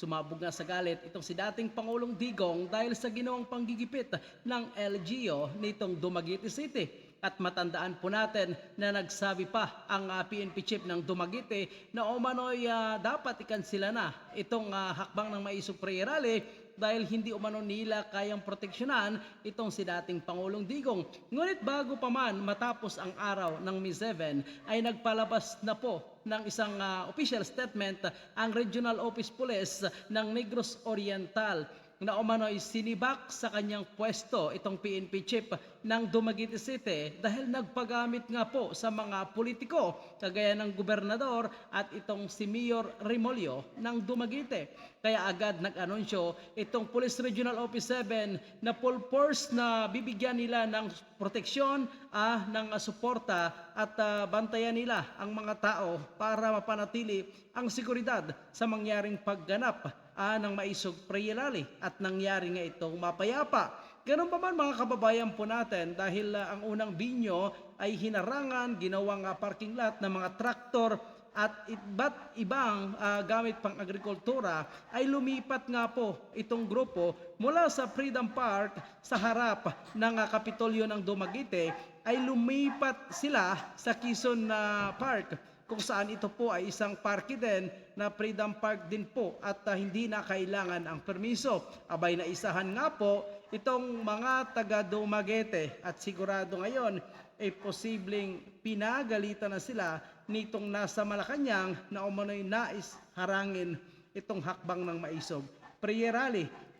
Sumabog nga sa galit itong si dating Pangulong Digong dahil sa ginawang panggigipit ng LGO nitong Dumaguete City. At matandaan po natin na nagsabi pa ang ah, PNP chief ng Dumaguete na umano'y ah, dapat ikansila na itong ah, hakbang ng Maisog Prayer Rally dahil hindi umano nila kayang proteksyonan itong si dating Pangulong Digong. Ngunit bago pa man matapos ang araw ng May 7 ay nagpalabas na po ng isang ah, official statement ang Regional Office Police ng Negros Oriental na umano'y sinibak sa kanyang pwesto itong PNP chief ng Dumaguete City dahil nagpagamit nga po sa mga politiko kagaya ng gobernador at itong si Mayor Remolyo ng Dumaguete. Kaya agad nag-anunsyo itong Police Regional Office 7 na full force na bibigyan nila ng proteksyon, ah, ng suporta at ah, bantayan nila ang mga tao para mapanatili ang seguridad sa mangyaring pagganap ah, ng maisog prayer rally at nangyari nga itong mapayapa. Ganun pa man mga kababayan po natin dahil ah, ang unang binyo ay hinarangan, ginawang ah, parking lot ng mga traktor at iba't ibang ah, gamit pang agrikultura ay lumipat nga po itong grupo mula sa Freedom Park sa harap ng ah, Kapitolyo ng Dumaguete ay lumipat sila sa Quezon na Park kung saan ito po ay isang parke din na Freedom Park din po at ah, hindi na kailangan ang permiso. Abay na isahan nga po itong mga taga Dumaguete at sigurado ngayon ay posibleng pinagalitan na sila nitong nasa Malacanang na umano'y nais harangin itong hakbang ng maisog. Prayer.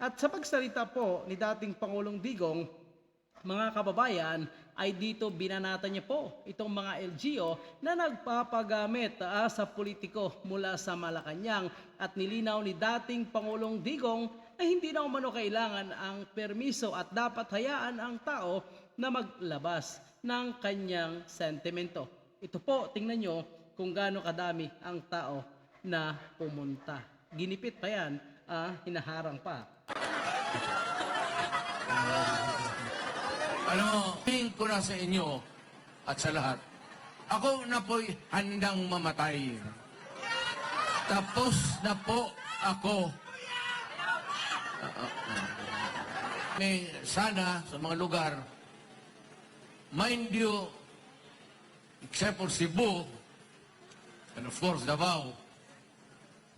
At sa pagsalita po ni dating Pangulong Digong, mga kababayan, ay dito binanata niya po itong mga LGO na nagpapagamit ah, sa politiko mula sa Malacanang at nilinaw ni dating Pangulong Digong na hindi na umano kailangan ang permiso at dapat hayaan ang tao na maglabas ng kanyang sentimento. Ito po, tingnan nyo kung gaano kadami ang tao na pumunta. Ginipit pa yan, ah, hinaharang pa. Mo, tingin ko na sa inyo at sa lahat, ako na po'y handang mamatay. Tapos na po ako. May sana sa mga lugar, mind you, except for Cebu, and of course Davao,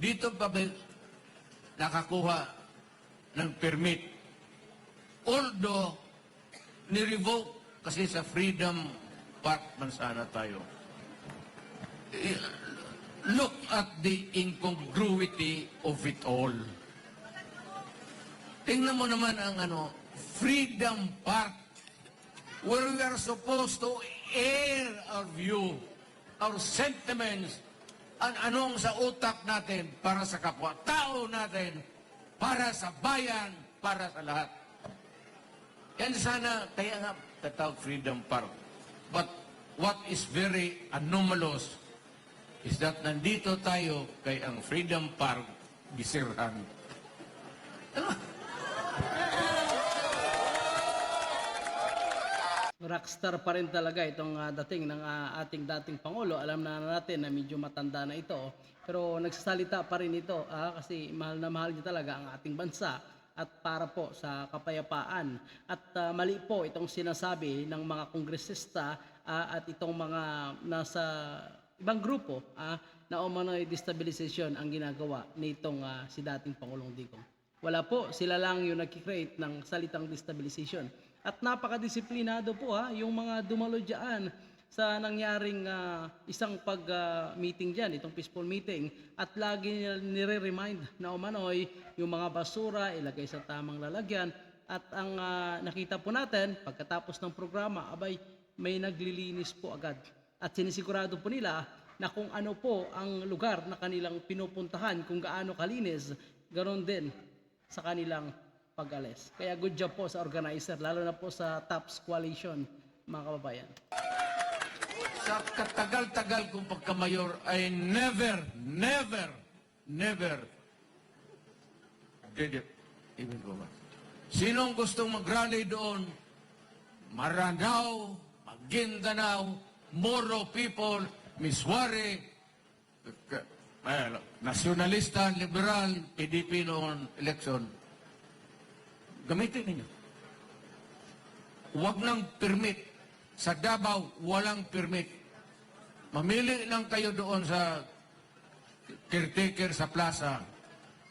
dito pa ba nakakuha ng permit Although, nirevoke kasi sa Freedom Park man sana tayo. Eh, Look at the incongruity of it all. Tingnan mo naman ang ano, Freedom Park, where we are supposed to air our view, our sentiments, an anong sa utak natin para sa kapwa, tao natin, para sa bayan, para sa lahat. Yan sana, kaya nga tatawag Freedom Park. But what is very anomalous is that nandito tayo kay ang Freedom Park gisirhan. rockstar pa rin talaga itong ah, dating ng ah, ating dating Pangulo. Alam na natin na medyo matanda na ito. Pero nagsasalita pa rin ito ah, kasi mahal na mahal niya talaga ang ating bansa at para po sa kapayapaan. At ah, mali po itong sinasabi ng mga kongresista ah, at itong mga nasa ibang grupo ah, na umano'y destabilization ang ginagawa nitong ah, si dating Pangulong Digong. Wala po, sila lang yung nagkikreate ng salitang destabilization. At napakadisiplinado po ha, yung mga dumalo dyan sa nangyaring ah, isang pag-meeting dyan, itong peaceful meeting. At lagi nire-remind na umano'y yung mga basura ilagay sa tamang lalagyan. At ang ah, nakita po natin, pagkatapos ng programa, abay, may naglilinis po agad. At sinisigurado po nila na kung ano po ang lugar na kanilang pinupuntahan, kung gaano kalinis, ganon din sa kanilang pag-alis. Kaya good job po sa organizer, lalo na po sa TAPS Coalition, mga kababayan. Sa katagal-tagal kong pagkamayor, I never, never, never did it. Even go back. Sinong gustong mag-rally doon? Maranao, Maguindanao, Moro people, Miswari, eh, nasyonalista, liberal, PDP noon election, gamitin ninyo. Huwag nang permit. Sa Davao, walang permit. Mamili lang kayo doon sa caretaker sa plaza.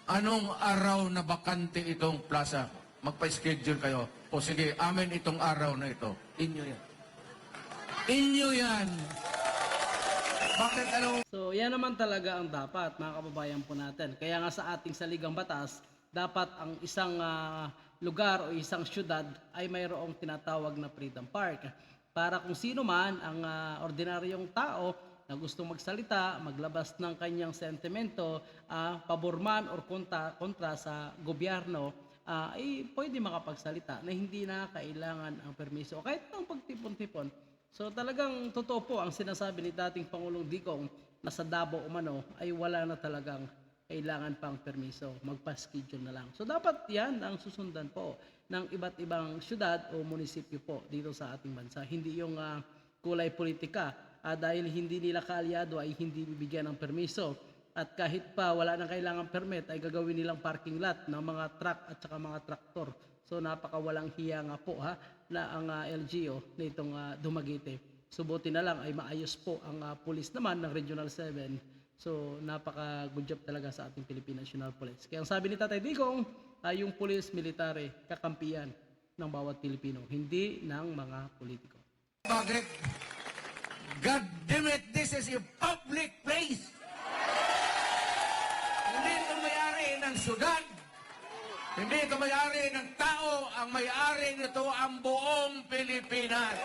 Anong araw na bakante itong plaza? Magpa-schedule kayo. O sige, amin itong araw na ito. Inyo yan. Inyo yan. Bakit ano So, yan naman talaga ang dapat, mga kababayan po natin. Kaya nga sa ating saligang batas, dapat ang isang ah, lugar o isang syudad ay mayroong tinatawag na Freedom Park. Para kung sino man ang ah, ordinaryong tao na gustong magsalita, maglabas ng kanyang sentimento, ah, pabor man or kontra, kontra sa gobyerno, ah, ay pwede makapagsalita na hindi na kailangan ang permiso. Kahit ang pagtipon-tipon, So talagang totoo po ang sinasabi ni dating Pangulong Digong na sa Davao umano ay wala na talagang kailangan pang permiso, magpa-schedule na lang. So dapat yan ang susundan po ng iba't ibang syudad o munisipyo po dito sa ating bansa. Hindi yung ah, kulay politika ah, dahil hindi nila kaalyado ay hindi bibigyan ng permiso. At kahit pa wala nang kailangan permit ay gagawin nilang parking lot ng mga truck at saka mga traktor. So napakawalang hiya nga po ha na ang ah, LGO nitong uh, Dumaguete. Subuti na lang ay maayos po ang ah, pulis naman ng Regional 7. So napaka good job talaga sa ating Philippine National Police. Kaya ang sabi ni Tatay Digong, ay yung pulis military kakampiyan ng bawat Pilipino, hindi ng mga politiko. Bakit? God damn it, this is a public place. Hindi ito may-ari ng syudad. Hindi ito may-ari ng tao. Ang may-ari nito ang buong Pilipinas.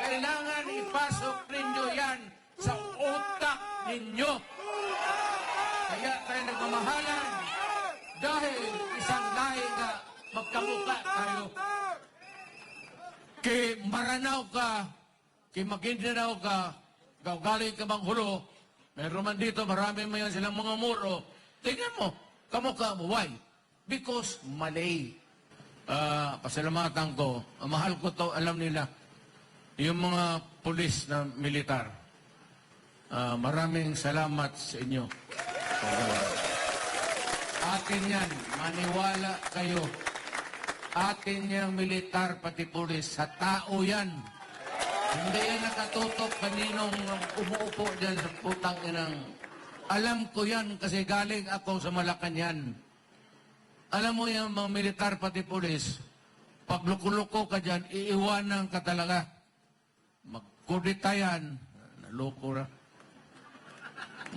Kailangan ipasok ninyo yan sa utak ninyo. Kaya tayo nagmamahalan dahil isang lahi na magkamukha tayo. Kay Maranao ka, kay Maguindanao ka, galing ka bang hulo, meron man dito, marami man yan silang mga muro. Tingnan mo, kamukha mo. Why? Because Malay. Ah, pasalamatan ko, mahal ko to, alam nila, yung mga pulis na militar. Ah, maraming salamat sa inyo. Atin yan, maniwala kayo. Atin yung militar pati pulis, sa tao yan. Hindi yan nakatutok kaninong umuupo dyan sa putang inang. Alam ko yan kasi galing ako sa Malacanang. Alam mo yung mga militar pati pulis, pag luko-luko ka dyan, iiwanan ka talaga. Magkudita yan. Naloko na.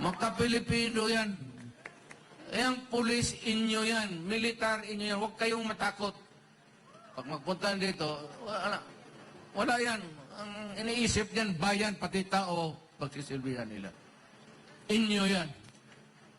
Magka-Pilipino yan. Eh, ang pulis inyo yan. Militar inyo yan. Huwag kayong matakot. Pag magpunta dito, wala, wala yan. Ang iniisip niyan, bayan, pati tao, pagsisilbihan nila. Inyo yan.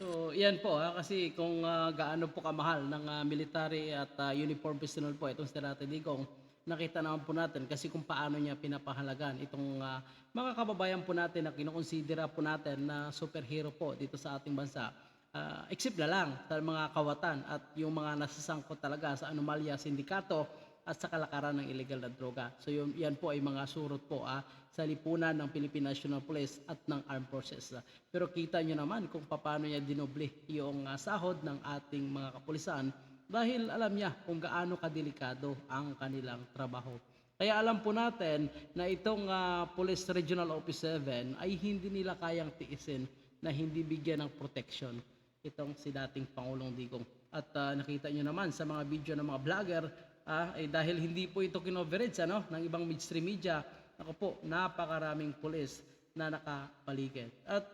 So, yan po ha, kasi kung ah, gaano po kamahal ng ah, military at ah, uniform personnel po itong si Tatay Digong, nakita naman po natin kasi kung paano niya pinapahalagan itong ah, mga kababayan po natin na kinukonsidera po natin na superhero po dito sa ating bansa. Uh, except na lang sa mga kawatan at yung mga nasasangkot talaga sa anomalya sindikato at sa kalakaran ng illegal na droga. So yun, yan po ay mga surot po ah, sa lipunan ng Philippine National Police at ng Armed Forces. Pero kita nyo naman kung paano niya dinoble yung ah, sahod ng ating mga kapulisan dahil alam niya kung gaano kadelikado ang kanilang trabaho. Kaya alam po natin na itong ah, Police Regional Office 7 ay hindi nila kayang tiisin na hindi bigyan ng protection itong si dating Pangulong Digong. At ah, nakita nyo naman sa mga video ng mga vlogger, ah, eh, dahil hindi po ito kinoverage ano, ng ibang mainstream media, ako po, napakaraming pulis na nakapaligid. At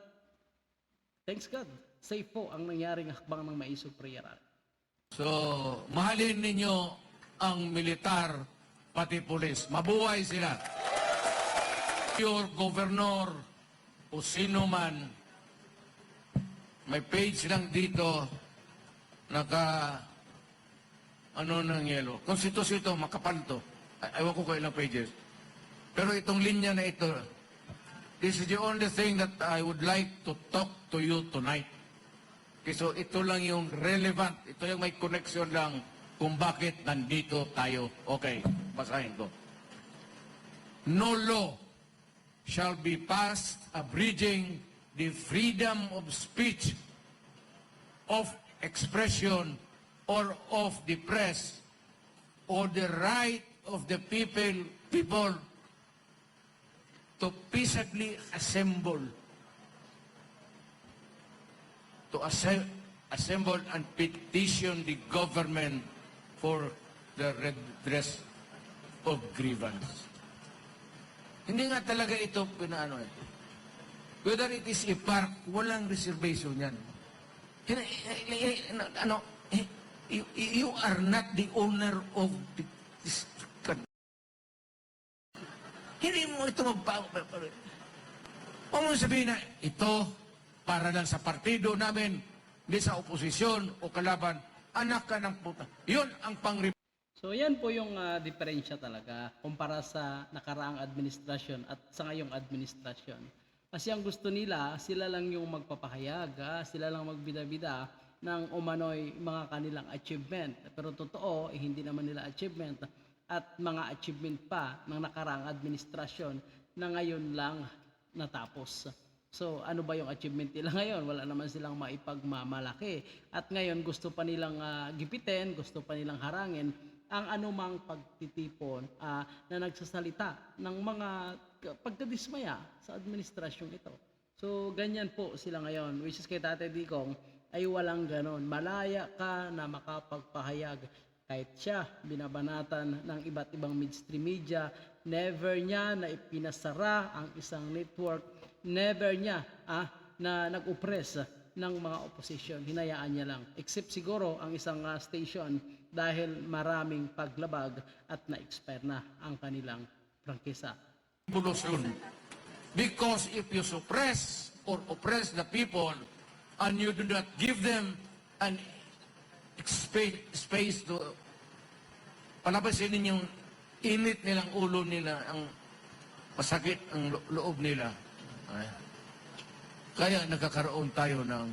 thanks God, safe po ang nangyaring hakbang ng maisog prayer. So, mahalin ninyo ang militar, pati pulis. Mabuhay sila. Your governor o sino man, may page lang dito, naka, ano ng yellow. Konstitusyon ito, makapal to. Ewan ko kung ilang pages. Pero itong linya na ito, this is the only thing that I would like to talk to you tonight. Okay, ito lang yung relevant, ito yung may connection lang kung bakit nandito tayo. Okay, basahin ko. No law shall be passed abridging the freedom of speech, of expression, or of the press, or the right of the people, people to peaceably assemble, to assemble, assemble and petition the government for the redress of grievance. Hindi nga talaga ito pinaano eh. Whether it is a park, walang reservation yan. Eh, eh, eh, ano, eh, you, you are not the owner of this country. Hindi mo ito magpa... Huwag mo sabihin na, ito, para lang sa partido namin, hindi sa oposisyon o kalaban, anak ka ng puta. Yun ang pang So yan po yung ah, diferensya talaga kumpara sa nakaraang administrasyon at sa ngayong administrasyon. Kasi ang gusto nila, sila lang yung magpapahayag, ah, sila lang magbida-bida ng umano'y mga kanilang achievement. Pero totoo, eh, hindi naman nila achievement at mga achievement pa ng nakaraang administrasyon na ngayon lang natapos. So ano ba yung achievement nila ngayon? Wala naman silang maipagmamalaki. At ngayon gusto pa nilang ah, gipitin, gusto pa nilang harangin ang anumang pagtitipon ah, na nagsasalita ng mga pagkadismaya sa administrasyong ito. So ganyan po sila ngayon, which is kay Tate Digong ay walang ganon. Malaya ka na makapagpahayag kahit siya binabanatan ng iba't ibang mainstream media, never niya na ipinasara ang isang network, never niya ah, na nag-oppress ng mga opposition. Hinayaan niya lang. Except siguro ang isang ah, station dahil maraming paglabag at na-expire na ang kanilang prangkisa. revolution. Because if you suppress or oppress the people and you do not give them an space, to palabasin yung init nilang ulo nila, ang masakit ang lo- loob nila. Ay. Kaya nagkakaroon tayo ng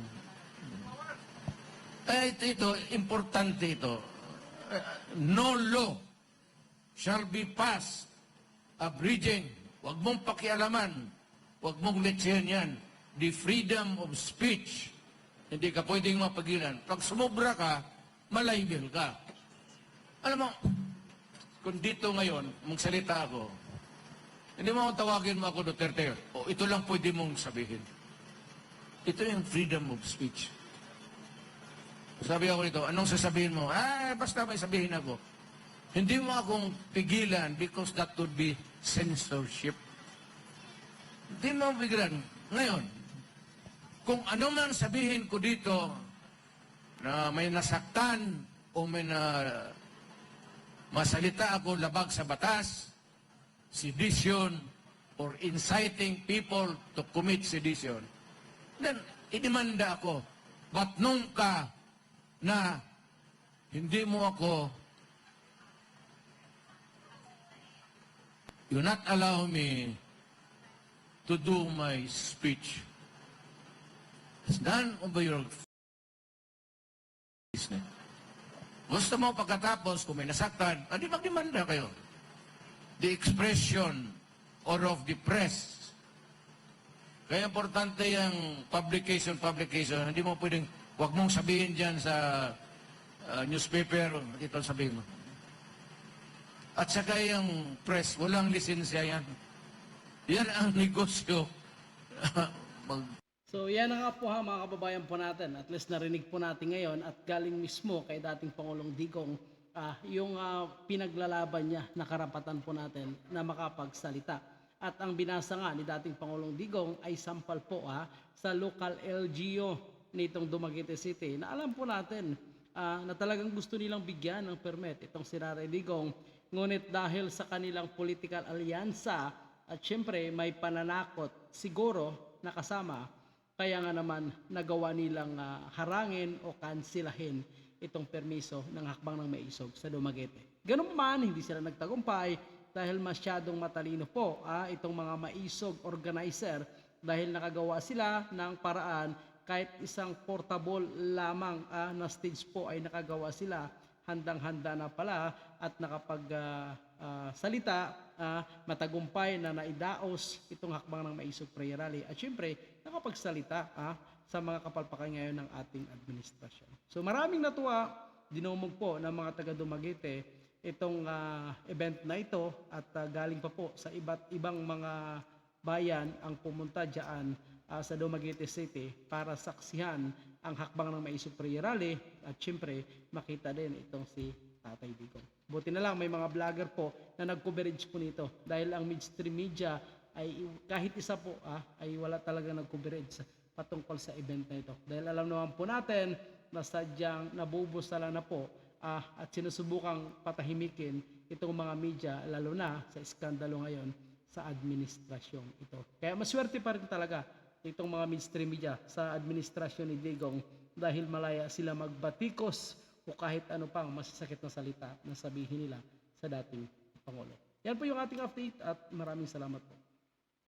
eh, ito, ito, importante ito. No law shall be passed abridging, huwag mong pakialaman, huwag mong letsihan yan, the freedom of speech. Hindi ka pwedeng mapagilan. Pag sumobra ka, malaybel ka. Alam mo, kung dito ngayon, magsalita ako, hindi mo tawagin mo ako Duterte. Ito lang pwede mong sabihin. Ito yung freedom of speech. Sabi ako nito, anong sasabihin mo? Ah, basta may sabihin ako. Hindi mo akong pigilan because that would be censorship. Hindi mo pigilan. Ngayon, kung ano man sabihin ko dito na may nasaktan o may na masalita ako labag sa batas, sedition, or inciting people to commit sedition, then idemanda ako. But nung ka na hindi mo ako you not allow me to do my speech. It's none of your business. Gusto mo pagkatapos, kung may nasaktan, adi magdemanda kayo. The expression or of the press. Kaya importante yung publication, publication. Hindi mo pwedeng, wag mong sabihin dyan sa uh, newspaper, ito sabihin mo. At saka yung press, walang lisensya yan. Yan ang negosyo. Mag So yan na nga po ha mga kababayan po natin. At least narinig po natin ngayon at galing mismo kay dating Pangulong Digong ah, yung ah, pinaglalaban niya na karapatan po natin na makapagsalita. At ang binasa nga ni dating Pangulong Digong ay sampal po ha, sa local LGO nitong Dumaguete City na alam po natin ah, na talagang gusto nilang bigyan ng permit itong si Rare Digong. Ngunit dahil sa kanilang political alyansa at syempre may pananakot siguro na kasama kaya nga naman nagawa nilang ah, harangin o kansilahin itong permiso ng hakbang ng maisog sa Dumaguete. Ganun man, hindi sila nagtagumpay dahil masyadong matalino po ah, itong mga maisog organizer dahil nakagawa sila ng paraan kahit isang portable lamang ah, na stage po ay nakagawa sila handang-handa na pala at nakapag ah, ah, salita, ah, matagumpay na naidaos itong hakbang ng Maisog Prayer Rally. At syempre, nakapagsalita ah, sa mga kapalpakan ngayon ng ating administrasyon. So maraming natuwa, dinumog po ng mga taga Dumaguete itong ah, event na ito at ah, galing pa po sa iba't ibang mga bayan ang pumunta diyan ah, sa Dumaguete City para saksihan ang hakbang ng Maisog Prayer Rally at syempre makita din itong si Tatay Digong. Buti na lang may mga vlogger po na nag-coverage po nito dahil ang mainstream media ay kahit isa po ah, ay wala talaga nag-coverage patungkol sa event na ito. Dahil alam naman po natin na sadyang nabubusala na po ah, at sinusubukang patahimikin itong mga media lalo na sa iskandalo ngayon sa administrasyon ito. Kaya maswerte pa rin talaga itong mga mainstream media sa administrasyon ni Digong dahil malaya sila magbatikos o kahit ano pang masasakit na salita na sabihin nila sa dating Pangulo. Yan po yung ating update at maraming salamat po.